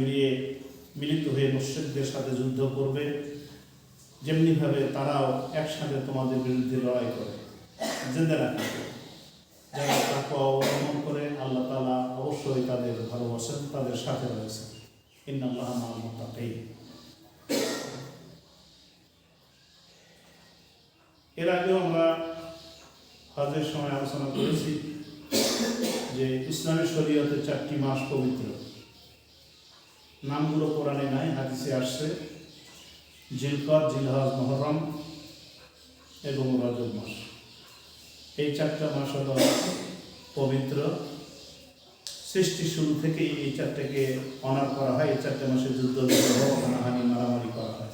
মিলিয়ে মিলিত হয়ে মুশ্রিকদের সাথে যুদ্ধ করবে, যেমনিভাবে তারাও একসাথে তোমাদের বিরুদ্ধে লড়াই করে। জেন্দে রাখে, যারা তাকে অবলম্বন করে, আল্লাহ তালা অবশ্যই তাদের ভালোবাসেন, তাদের সাথে রয়েছে। ইন্নাল্লাহ এর আগেও আমরা হজের সময় আলোচনা করেছি যে ইসলামের শরীয়তে চারটি মাস পবিত্র। নামগুলো কোরআনে নাই, হাদিসে আসছে জিলকর জিলহজ, মহরম এবং রজব মাস। এই চারটা মাস হল পবিত্র। সৃষ্টি শুরু থেকেই এই চারটাকে অনার করা হয়। এই চারটে মাসে যুদ্ধ বিগ্রহ মারামারি করা হয়।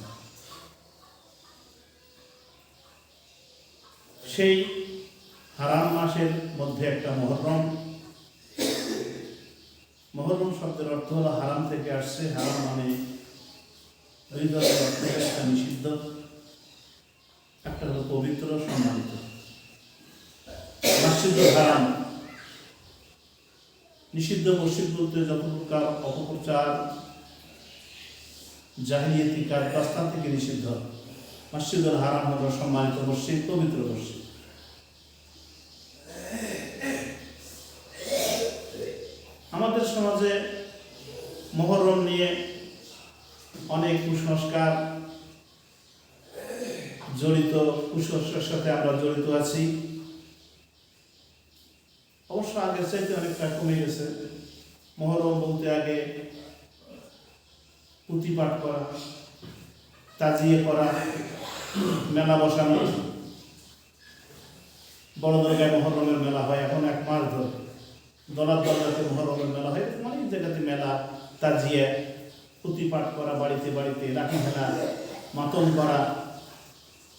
সেই হারাম মাসের মধ্যে একটা মহরম মহরম শব্দের অর্থ হলো হারাম থেকে আসছে। হারাম মানে একটা নিষিদ্ধ। একটা হলো পবিত্র, সম্মানিত। হারাম। নিষিদ্ধ মসজিদ বলতে যত প্রকার অপপ্রচার, জাহিলিয়াতি কাজ রাস্তা থেকে নিষিদ্ধ। মসজিদুল হারাম হলো সম্মানিত মসজিদ, পবিত্র মসজিদ আমাদের সমাজে মহরম নিয়ে অনেক কুসংস্কার জড়িত কুসংস্কার সাথে আমরা জড়িত আছি। অবশ্য আগের চাইতে অনেকটা কমে গেছে। মহরম বলতে আগে পুঁথি পাঠ করা, তাজিয়ে করা মেলা বসানো। বড় দরগায় মহরমের মেলা হয় এখন এক মাস ধরে। দলার দরগাতে মহরমের মেলা হয় অনেক জায়গাতে মেলা, তাজিয়ে পুঁথি পাঠ করা, বাড়িতে বাড়িতে লাঠি খেলা মাতম করা।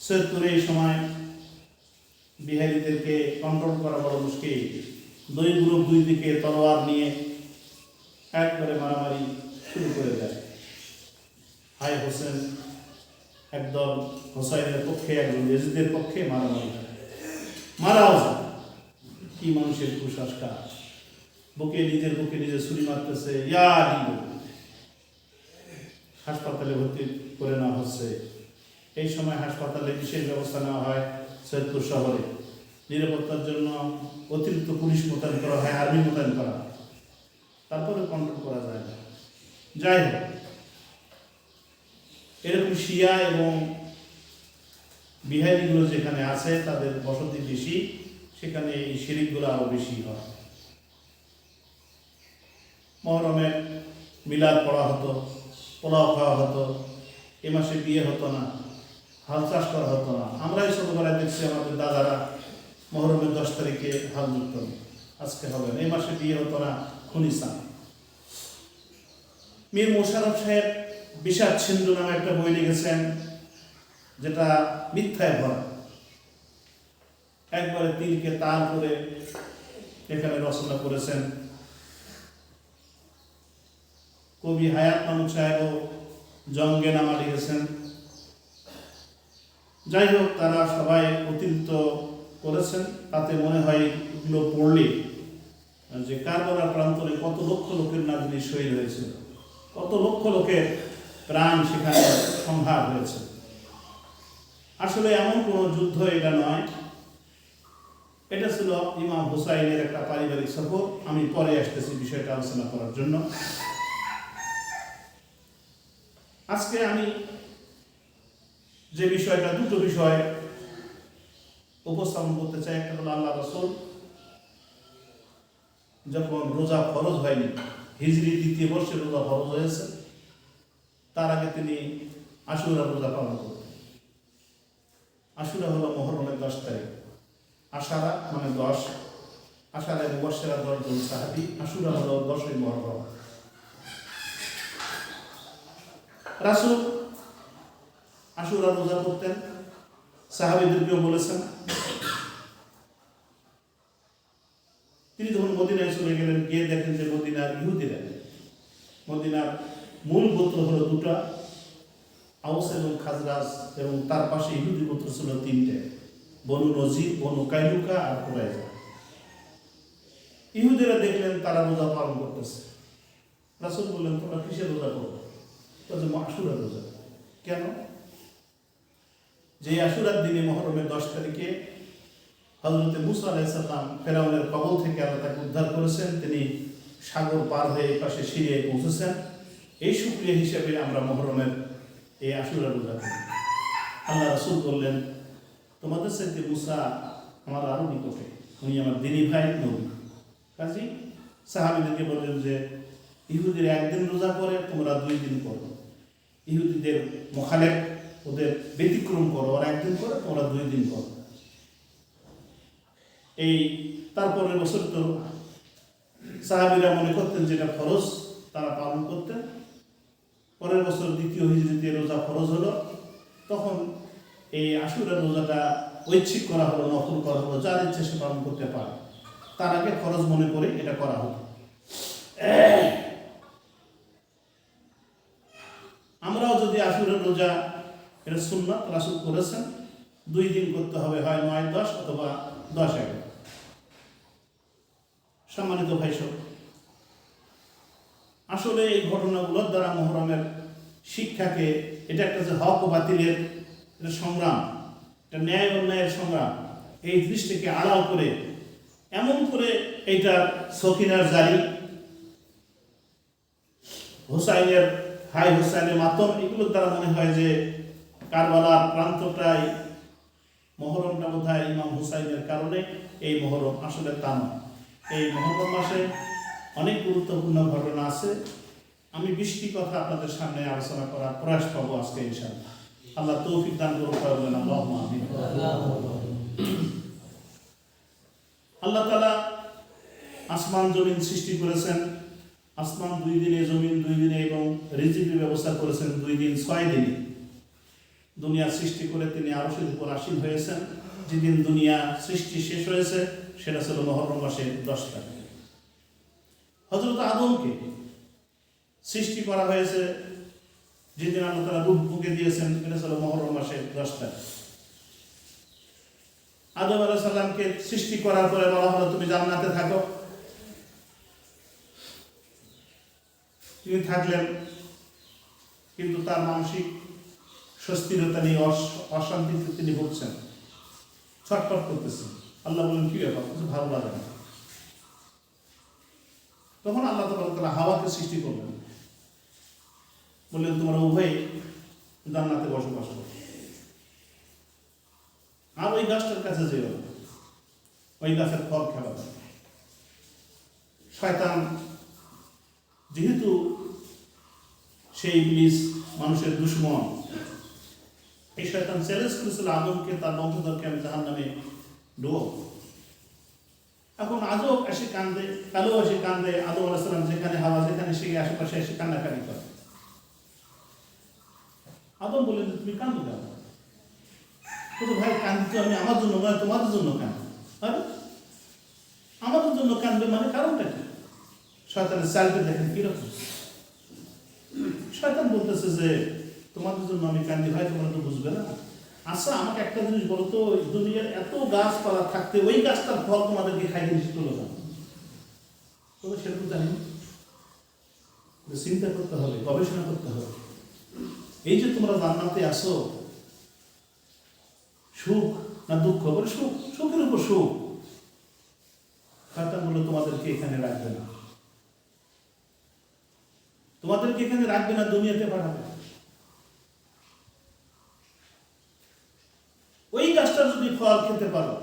সৈয়দপুরে এই সময় বিহারীদেরকে কন্ট্রোল করা বড় মুশকিল। দুই গ্রুপ দুই দিকে তলোয়ার নিয়ে একবারে মারামারি শুরু করে দেয়। হাই হোসেন, একদল হোসাইনের পক্ষে একজন ইয়েজিদের পক্ষে মারামারি। মারাও কি মানুষের কুসংস্কার। বুকে নিজের বুকে নিজে ছুরি মারতেছে হাসপাতালে ভর্তি করে নেওয়া হচ্ছে। এই সময় হাসপাতালে বিশেষ ব্যবস্থা নেওয়া হয় সৈয়দপুর শহরে। নিরাপত্তার জন্য অতিরিক্ত পুলিশ মোতায়েন করা হয়, আর্মি মোতায়েন করা। তারপরে কন্ট্রোল করা যায়। না যাই হোক, এরকম শিয়া এবং বিহারিগুলো যেখানে আছে, তাদের বসতি বেশি, সেখানে এই শিরিকগুলো আরও বেশি হয়। মহরমে মিলাদ পড়া হতো, পোলাও খাওয়া হতো, এ মাসে বিয়ে হতো না, হাল চাষ করা হতো না। আমরাই ছোটবেলায় দেখছি আমাদের দাদারা মহরমের দশ তারিখে হাল যুক্ত আজকে হবে এই মাসে বিয়ে হতো না খুনিসান মীর মোশারফ সাহেব বিষাদ সিন্ধু নামে একটা বই লিখেছেন, যেটা মিথ্যায় ভরা। একবারে তীরকে তার করে এখানে রচনা করেছেন। কবি হায়াত মামুদ সাহেবও জঙ্গে নামা লিখেছেন যাই হোক তারা সবাই অতিরিক্ত করেছেন তাতে মনে হয় এগুলো পড়লে, যে কারবালার প্রান্তরে কত লক্ষ লোকের না নাজনী শহীদ হয়েছিল কত লক্ষ লোকের প্রাণ সেখানে সংহার হয়েছে। আসলে এমন কোনো যুদ্ধ এটা নয়। এটা ছিল ইমাম হুসাইনের একটা পারিবারিক সফর। আমি পরে আসতেছি বিষয়টা আলোচনা করার জন্য। আজকে আমি যে বিষয়টা, দুটো বিষয় উপস্থাপন করতে চাই। একটা হলো আল্লাহ রসুল, যখন রোজা ফরজ হয়নি, হিজরি দ্বিতীয় বর্ষে রোজা ফরজ হয়েছে, তার আগে তিনি আশুরা রোজা পালন করতেন। আশুরা হলো মহরমের দশ তারিখ। আষাঢ়া মানে দশ। আষাঢ়ের বর্ষেরা দশজন সাহাবি, আশুরা হলো দশই মহরম। রাসুল আশুরা রোজা করতেন, সাহাবিদেরকেও বলেছেন। তিনি যখন মদিনায় চলে গেলেন, গিয়ে দেখেন যে মদিনার ইহুদিরা, মদিনার মূল গোত্র হলো দুটা আউস এবং খাজরাজ, এবং তার পাশে ইহুদি গোত্র ছিল তিনটে, বনু নজির, বনু কাইলুকা আর কুরাইজা ইহুদিরা দেখলেন তারা রোজা পালন করতেছে। রাসুল বললেন, তোমরা কিসের রোজা করো? বলছে আশুরা রোজা। কেন? যে আশুরার দিনে মহরমের দশ তারিখে হজরতে মুসা আলাইসাল্লাম ফেরাউনের কবল থেকে আল্লাহ তাকে উদ্ধার করেছেন। তিনি সাগর পার হয়ে পাশে সিরিয়ায় পৌঁছেছেন। এই সুক্রিয়া হিসেবে আমরা মহরমের এই আশুরা রোজা করি। আল্লাহ রাসুল বললেন, তোমাদের সাথে মুসা আমার আরও নিকটে। উনি আমার দিনী ভাই, নবী। কাজী সাহাবিদেরকে বললেন যে, ইহুদির একদিন রোজা করে, তোমরা দুই দিন করো। ইহুদিদের মোখালেফ ওদের ব্যতিক্রম করো, ওরা একদিন করে, তোমরা দুই দিন করো। এই তারপরের বছর তো সাহাবিরা মনে করতেন যেটা ফরজ, তারা পালন করতেন। পরের বছর দ্বিতীয় হিজড়িতে রোজা ফরজ হলো। তখন এই আশুরের রোজাটা ঐচ্ছিক করা হলো নকল করা হলো, যার ইচ্ছে সে পালন করতে পারে। তার আগে ফরজ মনে করে এটা করা হলো আমরাও যদি আশুরের রোজা এটা সুন্নাত, রাসুল করেছেন দুই দিন করতে হবে, হয় নয়, দশ অথবা দশ এগারো। সম্মানিত ভাই সব আসলে এই ঘটনাগুলোর দ্বারা মোহরমের শিক্ষাকে, এটা একটা যে হক বাতিলের এটা সংগ্রাম, এটা ন্যায় অন্যায়ের সংগ্রাম, এই দৃষ্টিকে আড়াল করে, এমন করে এইটা সখিনার জারি, হোসাইনের হাই হোসাইনের মাতম এগুলোর দ্বারা মনে হয় যে কারবালার প্রান্তটাই মহরমটা বোধ হয় ইমাম হুসাইনের কারণে এই মহরম আসলে তা নয়। এই মহরম মাসে অনেক গুরুত্বপূর্ণ ঘটনা আছে। আমি বৃষ্টি কথা আপনাদের সামনে আলোচনা করার প্রয়াস পাবো আজকে ইনশাআল্লাহ। আল্লাহ তৌফিক দান করুন বলেন আল্লাহ আল্লাহ তালা আসমান, জমিন সৃষ্টি করেছেন। আসমান দুই দিনে, জমিন দুই দিনে এবং রিজিকের ব্যবস্থা করেছেন দুই দিন, ছয় দিনে। দুনিয়ার সৃষ্টি করে তিনি আরশের উপর আসীন হয়েছেন। যেদিন দুনিয়া সৃষ্টি শেষ হয়েছে, সেটা ছিল মহরম মাসের দশ তারিখ। হজরত আদমকে সৃষ্টি করা হয়েছে যেদিন আল্লাহ তারা রূপ বুকে দিয়েছেন, এটা ছিল মহরম মাসের দশ তারিখ। আদম আলাহ সাল্লামকে সৃষ্টি করার পরে বলা হলো, তুমি জান্নাতে থাকো। তিনি থাকলেন, কিন্তু তার মানসিক স্বস্তিরতা নিয়ে অশান্তিতে তিনি ভুগছেন। ছটফট করতেছেন। আল্লাহ বলেন, কি ব্যাপার? কিছু ভালো লাগে না। তখন আল্লাহ তারা হাওয়াকে সৃষ্টি করলেন। বললেন, তোমরা উভয়ে জান্নাতে বসবাস করো। আর ওই গাছটার কাছে না। ওই গাছের ফল না। শয়তান যেহেতু সেই ইবলিস মানুষের দুশ্মন, এই শয়তান চ্যালেঞ্জ করেছিল আদমকে, তার বংশধরকে আমি জাহান নামে ডুব এখন আজও এসে কান্দে, কালো এসে কান্দে আদম আলাহিসাম যেখানে হাওয়া, যেখানে সে আশেপাশে এসে কান্নাকাটি করে। আদম যে তুমি কান্দো কেন? কিন্তু ভাই কান্দি আমি আমার জন্য নয়, তোমাদের জন্য কান্দি। আমাদের জন্য কান্দবে মানে কারণটা কি? শয়তানের দেখেন শয়তান বলতেছে যে, তোমাদের জন্য আমি কান্দি, ভাই, তোমরা তো বুঝবে না। আচ্ছা আমাকে একটা জিনিস বলো তো দুনিয়ার এত গাছপালা থাকতে ওই গাছটার ফল তোমাদেরকে না। তবে তো জানি চিন্তা করতে হবে, গবেষণা করতে হবে। এই যে তোমরা জান্নাতে আসো, সুখ না দুঃখ? বলে, সুখ, সুখের উপর সুখ। শয়তান বলল, তোমাদেরকে এখানে রাখবে না। তোমাদেরকে এখানে রাখবে না, দুনিয়াতে পাঠাবে। ওই গাছটা যদি ফল খেতে পারো,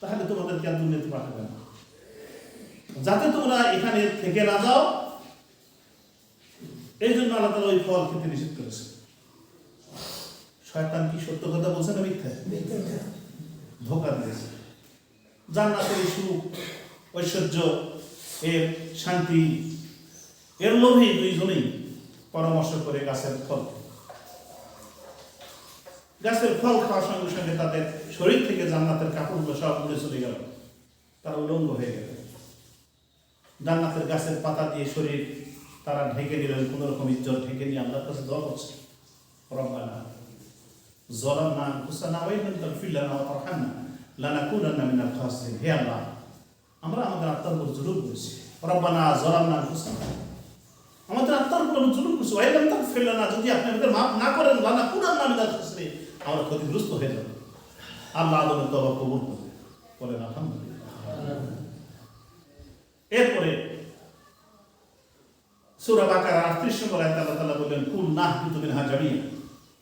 তাহলে তোমাদেরকে আর দুনিয়াতে পাঠাবে না। যাতে তোমরা এখানে থেকে না যাও, এই জন্য আল্লাহ তালা ওই ফল খেতে নিষেধ করেছে। শয়তান কি সত্য কথা বলছে না মিথ্যা? ধোকা দিয়েছে। জান্নাতের সুখ, ঐশ্বর্য, এর শান্তি এর লোভেই দুইজনেই পরামর্শ করে গাছের ফল গাছের ফল খাওয়ার সঙ্গে সঙ্গে তাদের শরীর থেকে জান্নাতের কাপড়গুলো সব উড়ে চলে গেল। তারা উলঙ্গ হয়ে গেল। জান্নাতের গাছের পাতা দিয়ে শরীর তারা ঢেকে দিলেন, কোন রকম ইজ্জত ঢেকে নিয়ে আল্লাহর কাছে দোয়া করছে। রব্বানা, জলামনা আনফুসানা ওয়া ইল্লাম তাগফির লানা ওয়া তারহামনা লানাকুনান্না মিনাল খাসিরিন। হে আল্লাহ, আমরা আমাদের আত্মার উপর জুলুম করেছি। রব্বানা, জলামনা আনফুসানা। আমাদের আত্মার উপর আমি জুলুম করছি। ওয়াইলাম তাক ফেললে না, যদি আপনি আমাদের মাফ না করেন লানা পুরান নামে যাচ্ছে আমরা ক্ষতিগ্রস্ত হয়ে যাবে। আল্লাহ আদমের তবা কবুল করবে বলেন, আলহামদুলিল্লাহ। এরপরে সূরা বাকারা 38 নম্বর আয়াতে আল্লাহ তাআলা বললেন, কুল নাহ কিন্তু মিনহা জামিয়া।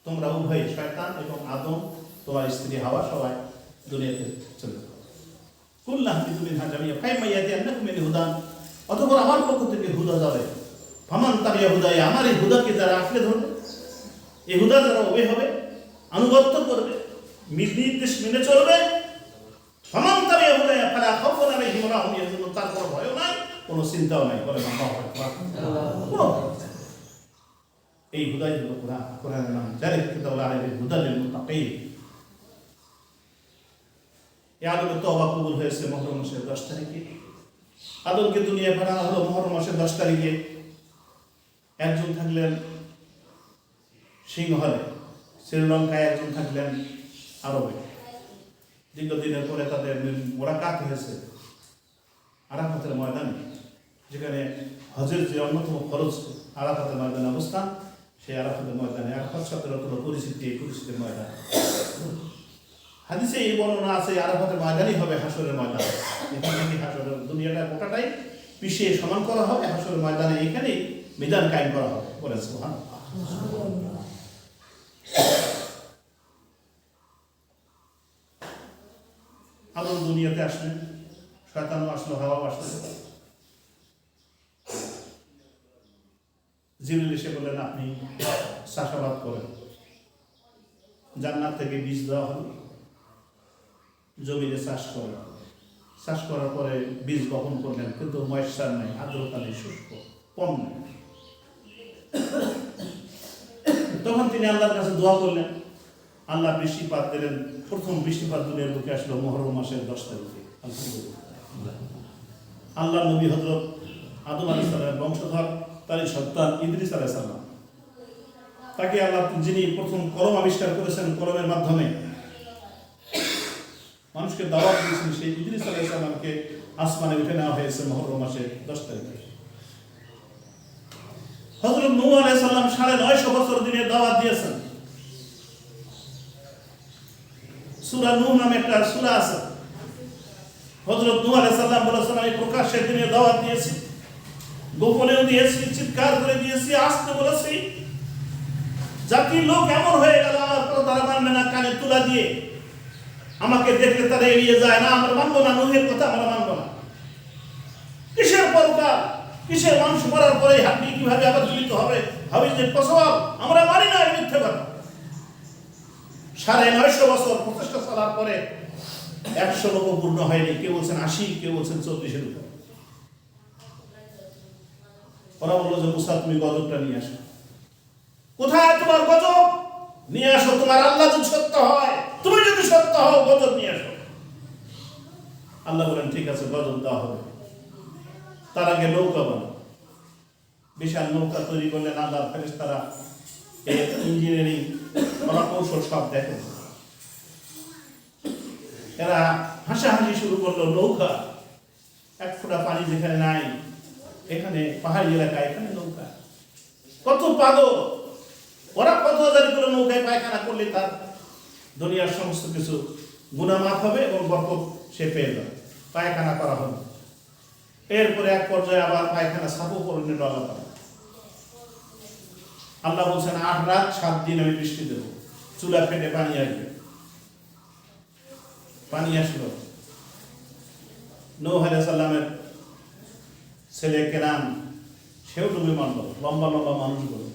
তোমরা উভয় শয়তান এবং আদম, তোমার স্ত্রী হাওয়া সবাই দুনিয়াতে চলে যাও। কুল নাহ কিন্তু মিনহা জামিয়া ফাইমা ইয়াতি আন্নাকুম মিন হুদান। অতঃপর আমার পক্ষ থেকে হুদা যাবে। ফামান তাবিয়া আমার এই হুদাকে যারা আঁকড়ে ধরবে, এই হুদা যারা ওবে হবে, আনুগত্য করবে নির্দেশ মেনে চলবে। ফামান তাবিয়া হুদায়, ফালা খাউফুন আলাইহিম হুম তার কোনো নাই, কোনো চিন্তাও নাই বলে। এই হুদাই হলো কোরআন। কোরআনের নাম জালিক কিতাবুল আলাইহিল হুদা মুত্তাকিন। এই তওবা কবুল হয়েছে মহরম মাসের 10 তারিখে। আদমকে দুনিয়ায় পাঠানো হলো মহরম মাসের 10 তারিখে। একজন থাকলেন সিংহলে, শ্রীলঙ্কায় একজন থাকলেন আরবে। দীর্ঘদিনের পরে তাদের মোরাকাত হয়েছে আরাফাতের ময়দানে, যেখানে হজের যে অন্যতম খরচ আরাফাতের ময়দানে অবস্থান, সেই আরাফাতের ময়দানে আরাফাত অর্থ হলো পরিচিতি এই পরিচিতির ময়দান হাদিসে এই বর্ণনা আছে, আরাফাতের ময়দানই হবে হাসরের ময়দান। এখান হাসরের দুনিয়াটা গোটাটাই পিছিয়ে সমান করা হবে? হাসরের ময়দানে এখানেই বিধান কায়েম করা হবে বলেন সুবহান আদম দুনিয়াতে আসলেন শয়তানও আসলো হাওয়াও আসলো জিবরিল এসে বললেন আপনি চাষাবাদ করেন জান্নাত থেকে বীজ দেওয়া হলো জমিতে চাষ করেন চাষ করার পরে বীজ বপন করলেন কিন্তু ময়েশ্চার নাই আর্দ্রতা নেই শুষ্ক কম নেই তখন তিনি আল্লাহর কাছে দোয়া করলেন। আল্লাহ বৃষ্টিপাত দিলেন। প্রথম বৃষ্টিপাত দুনিয়ার বুকে আসলো মহরম মাসের দশ তারিখে। আল্লাহ নবী হজরত আদম আলী সালামের বংশধর, তারই সন্তান ইদ্রিস আলাহ সাল্লাম তাকে আল্লাহ যিনি প্রথম কলম আবিষ্কার করেছেন কলমের মাধ্যমে মানুষকে দাওয়াত দিয়েছেন, সেই ইদ্রিস আলাহ সাল্লামকে আসমানে উঠে নেওয়া হয়েছে মহরম মাসের দশ তারিখে। হজরত নূহ আলাইহিস সালাম সাড়ে নয়শো বছর দিনে দাওয়াত দিয়েছেন। সূরা নূহ নামে একটা সূরা আছে। হযরত নূহ আলাইহিস সালাম বলেছেন, আমি প্রকাশ্যে দিনে দাওয়াত দিয়েছি। গোপনেও দিয়েছি, চিৎকার করে দিয়েছি, আসতে বলেছি। জাতির লোক এমন হয়ে গেল, আমার তারা মানবে না, কানে তুলা দিয়ে। আমাকে দেখলে তারা এড়িয়ে যায় না, আমরা মানবো না, নূহের কথা আমরা মানবো না। কিসের পরকাল কিসের মানুষ মরার পরে হাড্ডি কীভাবে আবার জীবিত হবে? ভাবি যে প্রসব, আমরা মানি না মিথ্যে কথা। সাড়ে নয়শো বছর প্রচেষ্টা চলার পরে একশো লোক পূর্ণ হয়নি। কেউ বলছেন আশি, কেউ বলছেন চল্লিশের উপর। ওরা বলল যে, মুসা, তুমি গজবটা নিয়ে আসো। কোথায় তোমার গজব? নিয়ে আসো, তোমার আল্লাহ যদি সত্য হয়, তুমি যদি সত্য হও, গজব নিয়ে আসো। আল্লাহ বলেন, ঠিক আছে, গজব দেওয়া হবে। তার আগে নৌকা বানো বিশাল নৌকা তৈরি করলেন আল্লাহ ফেরেশতারা তারা ইঞ্জিনিয়ারিং কৌশল সব দেখেন এরা হাসাহাসি শুরু করল, নৌকা, এক ফোঁটা পানি যেখানে নাই, এখানে পাহাড়ি এলাকায় এখানে নৌকা। কত পাগল! ওরা কত হাজার করে নৌকায় পায়খানা করলে তার দুনিয়ার সমস্ত কিছু গুণামাপ হবে এবং বরকত সে পেয়ে যাবে। পায়খানা করা হবে এরপরে এক পর্যায়ে আবার পায়খানা সাপও নিল আল্লাহ আল্লাহ বলছেন, আট রাত, সাত দিন আমি বৃষ্টি দেবো। চুলা ফেটে পানি আসবে। পানি আসলো। নৌ সাল্লামের ছেলে কেরাম, সেও ডুবে মারল। লম্বা লম্বা মানুষগুলো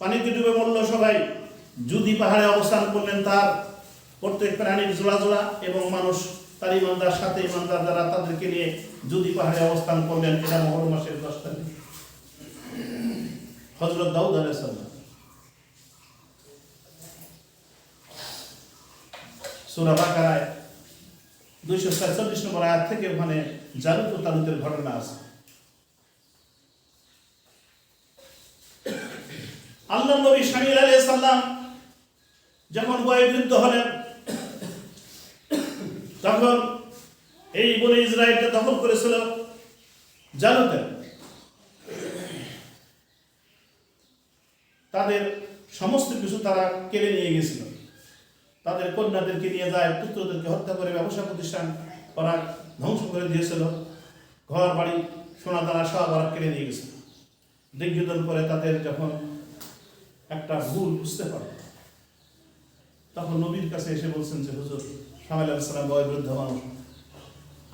পানিতে ডুবে মরল সবাই। যদি পাহাড়ে অবস্থান করলেন তার প্রত্যেক প্রাণীর জোড়া জোড়া এবং মানুষ তার ইমানদার সাথে ইমানদার যারা তাদেরকে নিয়ে যদি পাহাড়ে অবস্থান করলেন, এটা মহর মাসের দশ তারিখ। হজরত দাউদ আলাইসাল্লাম সুরা বাকারায় দুইশো সাতচল্লিশ নম্বর আয়াত থেকে ওখানে জালুত ও তালুতের ঘটনা আছে। আল্লাহ নবী শামিল আলাইহিস সালাম যখন বয়োবৃদ্ধ হলেন তখন এই বলে ইসরায়েলকে দখল করেছিল জালুতে তাদের সমস্ত কিছু তারা কেড়ে নিয়ে গেছিল। তাদের কন্যাদেরকে নিয়ে যায়, পুত্রদেরকে হত্যা করে ব্যবসা প্রতিষ্ঠান ওরা ধ্বংস করে দিয়েছিল। ঘর, বাড়ি, সোনা, দানা সব ওরা কেড়ে নিয়ে গেছিল। দীর্ঘদিন পরে তাদের যখন একটা ভুল বুঝতে পারে তখন নবীর কাছে এসে বলছেন যে, হুজুর সামাইল আলাইসালাম বয় বৃদ্ধ মানুষ,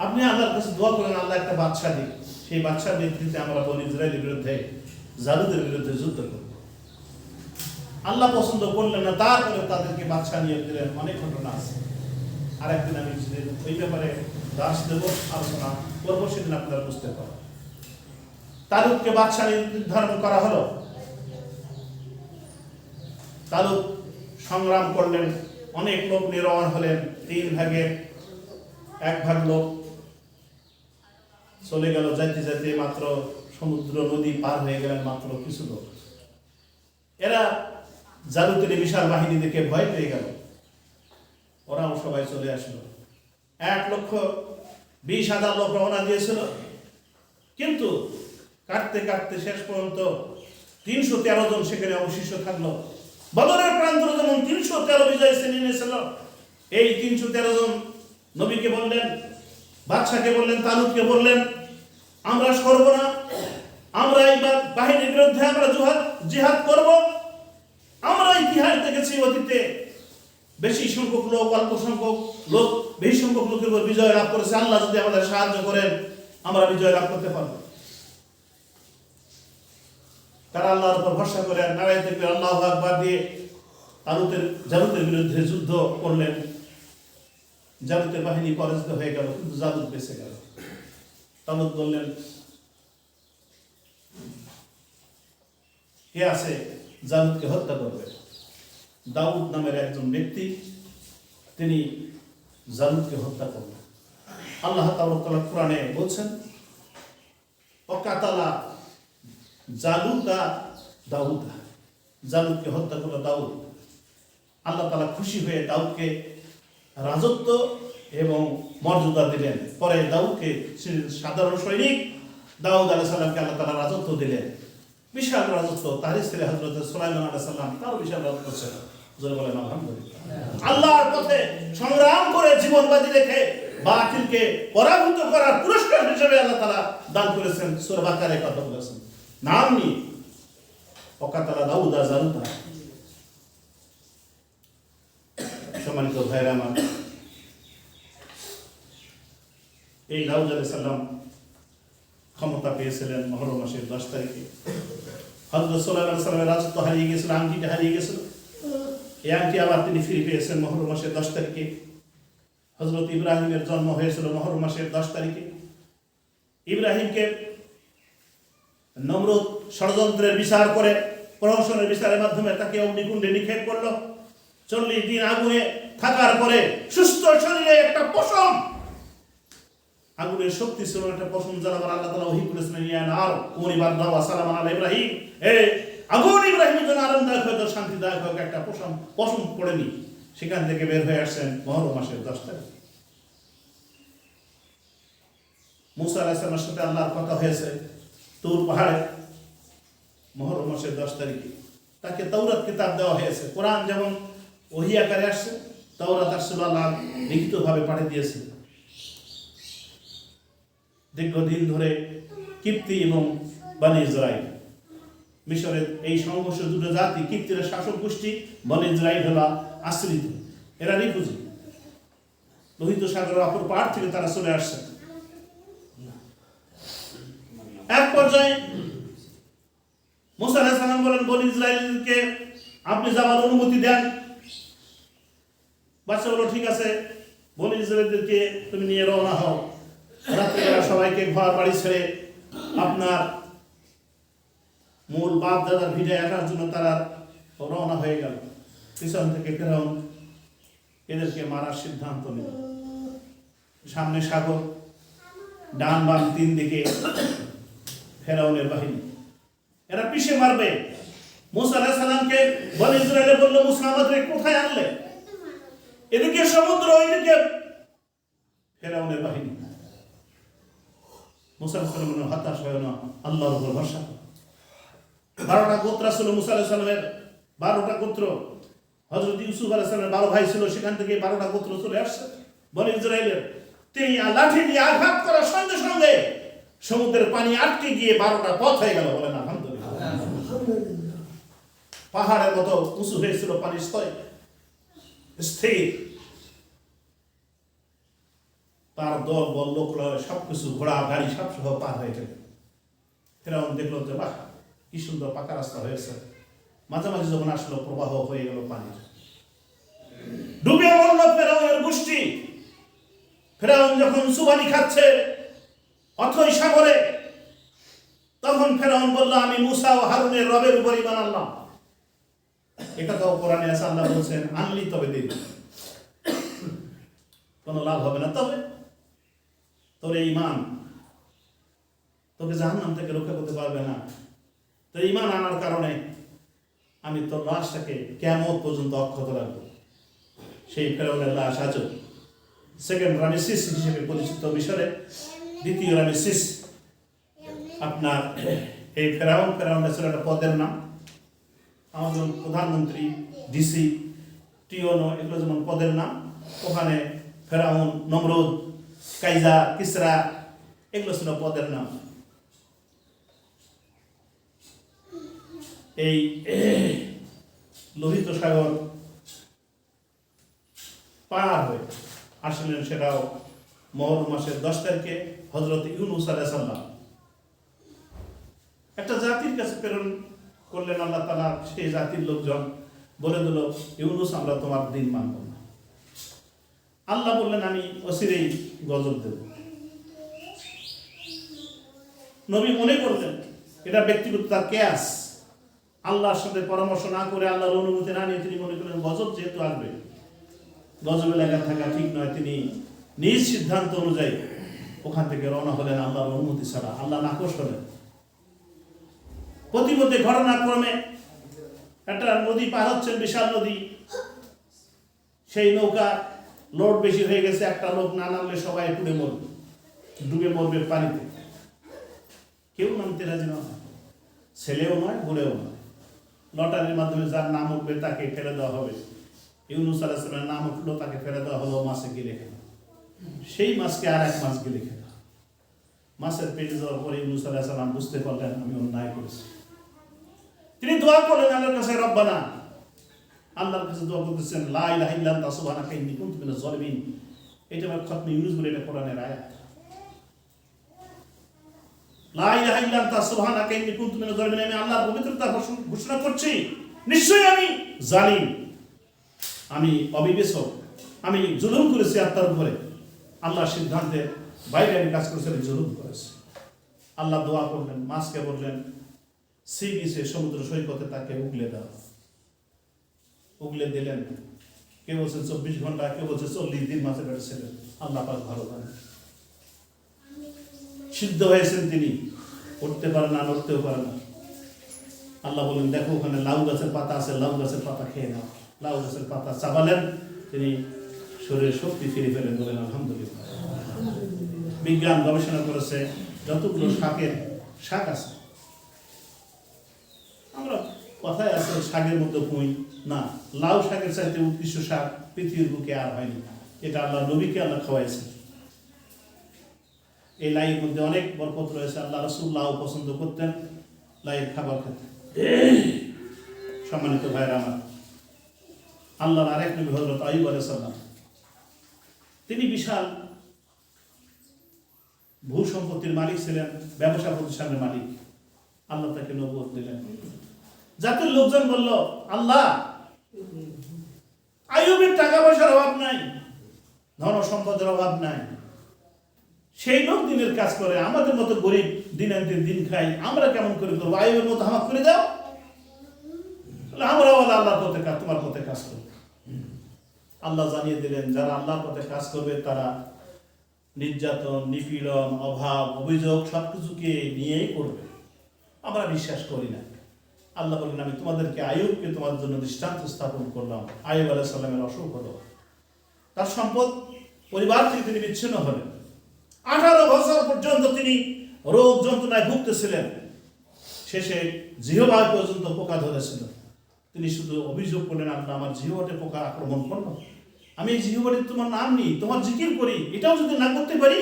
আপনি আল্লাহর কাছে দোয়া করেন, আল্লাহ একটা বাচ্চা দিন সেই বাচ্চার নেতৃত্বে আমরা বলি ইসরায়েলের বিরুদ্ধে, জাদুদের বিরুদ্ধে যুদ্ধ করব। আল্লাহ পছন্দ করলেন না তারপরে তাদেরকে বাচ্চা দিলেন। অনেক ঘটনা আছে। আরেকদিন আমি সেদিন ওই ব্যাপারে দাস দেব, আলোচনা করব, সেদিন আপনারা বুঝতে পারেন তালুককে বাচ্চা নির্ধারণ করা হলো। তালুক সংগ্রাম করলেন। অনেক লোক নিরবন হলেন, তিন ভাগে এক ভাগ লোক চলে গেল, যাইতে যাইতে মাত্র সমুদ্র নদী পার হয়ে গেলেন মাত্র কিছু লোক। এরা এই বিশাল বাহিনী দেখে ভয় পেয়ে গেল। ওরাও সবাই চলে আসলো। এক লক্ষ বিশ হাজার লোক রওনা দিয়েছিল। কিন্তু কাটতে কাটতে শেষ পর্যন্ত তিনশো তেরো জন সেখানে অবশিষ্ট থাকল। বদরের প্রান্তরে যেমন তিনশো তেরো বিজয় শ্রেণি নিয়েছিল এই তিনশো তেরো জন নবীকে বললেন, বাদশাকে বললেন, তালুককে বললেন, আমরা সরব না, আমরা এই বা- বাহিনীর বিরুদ্ধে আমরা জুহাদ, জিহাদ করব। আমরা ইতিহাস দেখেছি অতীতে বেশি সংখ্যক লোক, অল্প সংখ্যক লোক, বেশি সংখ্যক লোকের উপর বিজয় লাভ করেছে। আল্লাহ যদি আমাদের সাহায্য করেন, আমরা বিজয় লাভ করতে পারব। তারা আল্লাহর উপর ভরসা করে নারায় থেকে আল্লাহ আকবার দিয়ে তালুতের জালুতের বিরুদ্ধে যুদ্ধ করলেন। জালুতের বাহিনী পরাজিত হয়ে গেল, কিন্তু জালুত বেঁচে গেল। তালুত বললেন, কে আছে জালুতকে হত্যা করবে? দাউদ নামের একজন ব্যক্তি, তিনি জালুতকে হত্যা করলেন। আল্লাহ তাআলা কোরআনে বলছেন অকাতালা জালুতা দাউদা, জালুদকে হত্যা করল দাউদ। আল্লাহ তালা খুশি হয়ে দাউদকে রাজত্ব এবং মর্যাদা দিলেন। পরে দাউদকে সাধারণ সৈনিক দাউদ আলাহ সাল্লামকে আল্লাহ তালা রাজত্ব দিলেন। বিশাল রাজত্ব। তারই ছেলে হজরত সোলাইমান আলাহ সাল্লাম তারও বিশাল রাজত্ব ছিল। বলেন, আলহামদুলিল্লাহ। আল্লাহর পথে সংগ্রাম করে জীবন বাজি রেখে বাতিলকে পরাভূত করার পুরস্কার হিসেবে আল্লাহ তালা দান করেছেন। সুরবাকারে কথা বলেছেন। নিয়ে অকাতালা দাউদা জালুদা সম্মানিত ভাইরা আমার এই দাউদ সালাম ক্ষমতা পেয়েছিলেন মহরম মাসের দশ তারিখে। হজরত সোলাইমান সালামের রাজত্ব হারিয়ে গেছিল, আংটিটা হারিয়ে গেছিল। এই আংটি আবার তিনি ফিরে পেয়েছেন মহরম মাসের দশ তারিখে। হজরত ইব্রাহিমের জন্ম হয়েছিল মহরম মাসের দশ তারিখে। ইব্রাহিমকে নমরুদ ষড়যন্ত্রের বিচার করে, প্রহসনের বিচারের মাধ্যমে তাকে অগ্নিকুণ্ডে নিক্ষেপ করল। চল্লিশ দিন আগুনে থাকার পরে সুস্থ শরীরে একটা পশম। আগুনের শক্তি ছিল একটা পশম আল্লাহ তালা ওহি করেছিলেন ইয়া নার কুমরি সালাম আলা ইব্রাহিম। এ আগুন ইব্রাহিমের জন্য আরামদায়ক হয়তো শান্তিদায়ক হোক, একটা পশম পশম পড়েনি সেখান থেকে বের হয়ে আসছেন মহরম মাসের দশ তারিখ। মুসা আলাহিসামের সাথে আল্লাহর কথা হয়েছে। তুর পাহাড়ে মহরম মাসের দশ তারিখে। তাকে তৌরাত কিতাব দেওয়া হয়েছে। কোরআন যেমন ওহি আকারে আসছে তৌরাত আসছিল আল্লাহ লিখিতভাবে পাঠিয়ে দিয়েছে। দীর্ঘদিন ধরে কীর্তি এবং বানি ইসরায়েল মিশরের এই সংঘর্ষ দুটো জাতি, কিপ্তির শাসক গোষ্ঠী, বনে ইসরায়েল হলো আশ্রিত। এরা রিফুজি লোহিত সাগরের অপর পাহাড় থেকে তারা চলে আসছে। এক পর্যায়ে মুসা সালাম বলেন, বনি ইসরায়েলকে আপনি যাওয়ার অনুমতি দেন। বাচ্চা বলো ঠিক আছে, বনি ইসরায়েলদেরকে তুমি নিয়ে রওনা হও। রাত্রিবেলা সবাইকে ঘর বাড়ি ছেড়ে আপনার মূল বাপ দাদার ভিড়ে আসার জন্য তারা রওনা হয়ে গেল। পিছন থেকে ফেরাউন এদেরকে মারার সিদ্ধান্ত নিল। সামনে সাগর, ডান বাম তিন দিকে ফেরাউনের বাহিনী। এরা পিষে মারবে। মুসা আলাইহিস সালামকে বলে ইসরায়েলে বলল, মুসা, আমাদের কোথায় আনলে? এদিকে সমুদ্র, ওইদিকে ফেরাউনের বাহিনী। মুসা সালামের হতাশ হয় না, আল্লাহর উপর ভরসা। বারোটা গোত্র ছিল মুসা আলাহ সাল্লামের বারোটা গোত্র। হজরত ইউসুফ আলাহ সাল্লামের বারো ভাই ছিল, সেখান থেকে বারোটা গোত্র চলে আসছে। বলে ইসরায়েলের তিনি লাঠি দিয়ে আঘাত করার সঙ্গে সঙ্গে সমুদ্রের পানি আটকে গিয়ে বারোটা পথ হয়ে গেল বলেন আলহামদুলিল্লাহ। পাহাড়ের মতো উঁচু হয়েছিল পানির স্তর স্থির। তার দল বল লোক সবকিছু ঘোড়া গাড়ি সব সহ পার হয়ে গেল। ফেরাউন দেখল যে বাহ কি সুন্দর পাকা রাস্তা হয়েছে। মাঝামাঝি যখন আসলো প্রবাহ হয়ে গেল পানির। ডুবে মরল ফেরাউনের গোষ্ঠী। ফেরাউন যখন সুবানি খাচ্ছে অথই সাগরে, তখন ফেরাউন বলল, আমি মুসা ও হারুনের রবের উপর ইমান এটা তো কোরআনে আছে, আল্লাহ বলছেন, আনলি তবে দিন। কোনো লাভ হবে না তবে। তোর এই ইমান, তোকে জাহান্নাম থেকে রক্ষা করতে পারবে না। তো ইমান আনার কারণে আমি তোর লাশটাকে কেমন পর্যন্ত অক্ষত রাখব। সেই ফেরাউনের লাশ আজও সেকেন্ড রামেসিস হিসেবে পরিচিত মিশরে দ্বিতীয় রামেসিস আপনার, এই ফেরাউন ফেরাউন ছিল একটা পদের নাম। আমাদের প্রধানমন্ত্রী, ডিসি, টিওনো, এগুলো যেমন পদের নাম, ওখানে ফেরাউন, নমরুদ কাইজা কিসরা, এগুলো ছিল পদের নাম। এই লোহিত সাগর পার হয়ে আসলেন সেটাও মহরম মাসের দশ তারিখে। হজরত ইউনুস আলাহ সাল্লাম একটা জাতির কাছে প্রেরণ করলেন আল্লাহ তালা সেই জাতির লোকজন বলে দিল, ইউনুস, আমরা তোমার দিন মানব না। আল্লাহ বললেন, আমি অচিরেই গজব দেব। নবী মনে করলেন, এটা ব্যক্তিগত তার কেয়াস। আল্লাহর সাথে পরামর্শ না করে আল্লাহর অনুমতি না নিয়ে তিনি মনে করলেন, গজব যেহেতু আসবে গজবে লাগা থাকা ঠিক নয়। তিনি নিজ সিদ্ধান্ত অনুযায়ী ওখান থেকে রওনা হলেন আল্লাহর অনুমতি ছাড়া। আল্লাহ নাকশ হলেন। প্রতিমধ্যে ঘটনাক্রমে একটা নদী পার হচ্ছেন, বিশাল নদী। সেই নৌকা লোড বেশি হয়ে গেছে, একটা লোক না নামলে সবাই পুড়ে মরবে। ডুবে মরবে পানিতে। কেউ নামতে রাজি নয় ছেলেও নয় বুড়েও নয়। লটারির মাধ্যমে যার নাম উঠবে তাকে ফেলে দেওয়া হবে। ইউনুস আলাহিসের নাম উঠল, তাকে ফেলে দেওয়া হলো, মাসে গিলে খেলা সেই মাসকে আর এক মাস গিলে খেলা। মাসের পেটে যাওয়ার পরে ইউনুস আলাহিসাল্লাম বুঝতে পারলেন, আমি অন্যায় করেছি। তিনি দোয়া করলেন, আল্লাহর কাছে রব্বানা, আল্লাহর কাছে দোয়া করতেছেন, লা ইলাহা ইল্লা আনতা সুবহানাকা ইন্নী কুনতু জালিমিন। এটা আমার খতমে ইউনুস বলে এটা কোরআনের আয়াত। লা ইলাহা ইল্লা আনতা সুবহানাকা ইন্নী কুনতু মিনাজ আমি আল্লাহর পবিত্রতা ঘোষণা করছি। নিশ্চয়ই আমি জালিম। আমি অবিবেচক। আমি জুলুম করেছি আত্মার উপরে। আল্লাহর সিদ্ধান্তের বাইরে আমি কাজ করেছি, আমি জুলুম করেছি। আল্লাহ দোয়া করলেন মাছকে বললেন, সি বিচে সমুদ্র সৈকতে তাকে উগলে দাও। উগলে দিলেন। কে বলছে চব্বিশ ঘণ্টা কে বলছে চল্লিশ দিন মাছের পেটে ছিলেন আল্লাহ পাক ভালো জানেন। সিদ্ধ হয়েছেন তিনি। উঠতে পারেন না, নড়তেও পারেন না। আল্লাহ বলেন দেখো ওখানে লাউ গাছের পাতা আছে, লাউ গাছের পাতা খেয়ে নাও। লাউ গাছের পাতা চাবালেন, তিনি শরীরে শক্তি ফিরে পেলেন বলেন, আলহামদুলিল্লাহ। বিজ্ঞান গবেষণা করেছে, যতগুলো শাকের শাক আছে। আমরা কথায় আছে, শাকের মধ্যে পুঁই। না, লাউ শাকের চাইতে উৎকৃষ্ট শাক পৃথিবীর বুকে আর হয়নি। এটা আল্লাহ নবীকে আল্লাহ খাওয়াইছে। এই লাইয়ের মধ্যে অনেক বরকত রয়েছে। আল্লাহ রসুল লাউ পছন্দ করতেন লাইয়ের খাবার খেতে। সম্মানিত ভাইরা আমার, আল্লাহর আরেক নবী হজরত আইব আলাইসাল্লাম তিনি বিশাল ভূ সম্পত্তির মালিক ছিলেন, ব্যবসা প্রতিষ্ঠানের মালিক। আল্লাহ তাকে নবুয়ত দিলেন। জাতির লোকজন বলল, আল্লাহ আয়ুবের টাকা পয়সার অভাব নাই, ধন সম্পদের অভাব নাই। সেই লোক দিনের কাজ করে, আমাদের মতো গরিব দিন দিন দিন খাই, আমরা কেমন করে করব? আইয়ুবের মতো হামাক করে দাও। তাহলে আমরাও আল্লাহর পথে কাজ তোমার পথে কাজ করব। আল্লাহ জানিয়ে দিলেন, যারা আল্লাহর পথে কাজ করবে, তারা নির্যাতন, নিপীড়ন, অভাব, অভিযোগ সবকিছুকে নিয়েই করবে আমরা বিশ্বাস করি না। আল্লাহ বললেন, আমি তোমাদেরকে আয়ুবকে তোমার জন্য দৃষ্টান্ত স্থাপন করলাম। আয়ুব আলাহ সাল্লামের অসুখ হলো তার সম্পদ পরিবার থেকে তিনি বিচ্ছিন্ন হলেন। আঠারো বছর পর্যন্ত তিনি রোগ যন্ত্রণায় ভুগতেছিলেন। শেষে জিহবার পর্যন্ত পোকা ধরেছিল তিনি শুধু অভিযোগ করলেন আল্লাহ আমার জিহবাটে পোকা আক্রমণ করল আমি এই জিহবাটে তোমার নাম নিই, তোমার জিকির করি, এটাও যদি না করতে পারি?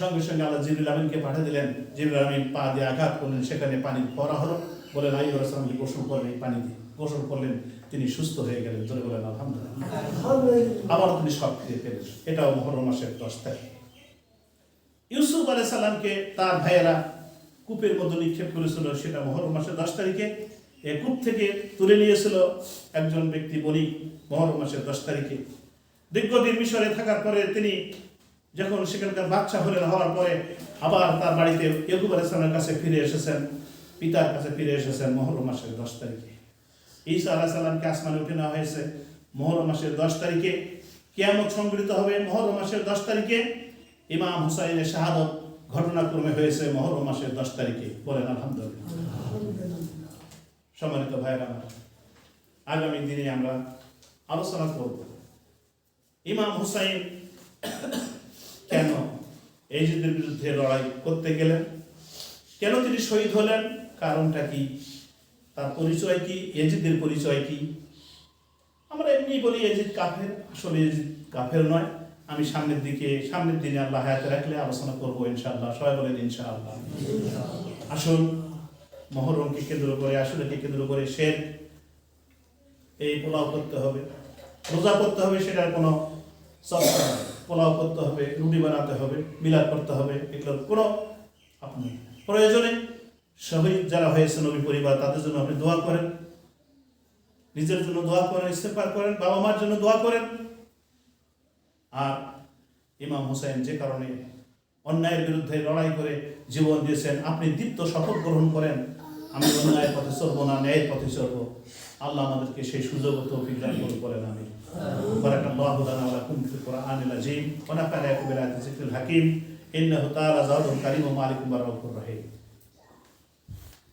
সঙ্গে সঙ্গে আল্লাহ জিবুল আমিনকে পাঠিয়ে দিলেন। জিবুল আমিন পা দিয়ে আঘাত করলেন, সেখানে পানি পরা হলো। বলেন আই আসলামকে গোসল করলেন, এই পানি দিয়ে গোসল করলেন, তিনি সুস্থ হয়ে গেলেন। ধরে বলেন, আলহামদুলিল্লাহ। আবার তিনি সব ফিরে পেলেন। এটাও মহরম মাসের দশ তারিখ। ইউসুফ আলাই সাল্লামকে তার ভাইয়েরা কূপের মধ্যে নিক্ষেপ করেছিল, সেটা মহরম মাসের দশ তারিখে। কূপ থেকে তুলে নিয়েছিল একজন ব্যক্তি বণিক মহরম মাসের দশ তারিখে। দীর্ঘদিন মিশরে থাকার পরে তিনি যখন সেখানকার বাচ্চা হলেন হওয়ার পরে আবার তার বাড়িতে ইয়কুব আলাইসলামের কাছে ফিরে এসেছেন, পিতার কাছে ফিরে এসেছেন মহরম মাসের দশ তারিখে। ঈসা আলাহ সাল্লামকে আসমানে উঠে নেওয়া হয়েছে। মহরম মাসের দশ তারিখে কিয়ামত সংগঠিত হবে। মহরম মাসের দশ তারিখে ইমাম হুসাইনের শাহাদত ঘটনাক্রমে হয়েছে মহরম মাসের দশ তারিখে। বলেন আলহামদুলিল্লাহ। সম্মানিত ভাইয়ের, আগামী দিনে আমরা আলোচনা করব, ইমাম হুসাইন কেন এইজিদের বিরুদ্ধে লড়াই করতে গেলেন? কেন তিনি শহীদ হলেন? কারণটা কি? তার পরিচয় কি? এজিদের পরিচয় কি? আমরা এমনি বলি এজিদ কাফের, আসলে এজিদ কাফের নয়। আমি সামনের দিকে, সামনের দিনে আল্লাহ হায়াতে রাখলে আলোচনা করব ইনশাআল্লাহ, সবাই বলেন ইনশাআল্লাহ। আসুন মহরমকে কেন্দ্র করে আসলেকে কেন্দ্র করে শের এই পোলাও করতে হবে। রোজা করতে হবে সেটার কোনো। পোলাও করতে হবে, রুটি বানাতে হবে বিলাপ করতে হবে, এগুলোর কোনো আপনি প্রয়োজনে শহীদ যারা হয়েছে নবী পরিবার, তাদের জন্য আপনি দোয়া করেন। নিজের জন্য দোয়া করেন ইস্তেফার করেন, বাবা মার জন্য দোয়া করেন। আর ইমাম হোসেন যে কারণে অন্যায়ের বিরুদ্ধে লড়াই করে জীবন দিয়েছেন, আপনি দীপ্ত শপথ গ্রহণ করেন। আমি অন্যায়ের পথে চলবো না ন্যায়ের পথে চলবো আল্লাহ আমাদেরকে সেই সুযোগ ও তৌফিক দান করুন করেন আমি بارك الله لنا ولكم في القرآن العظيم ونفعنا بآيات الذكر الحكيم إنه تعالى زاد كريم ومالك رؤوف رحيم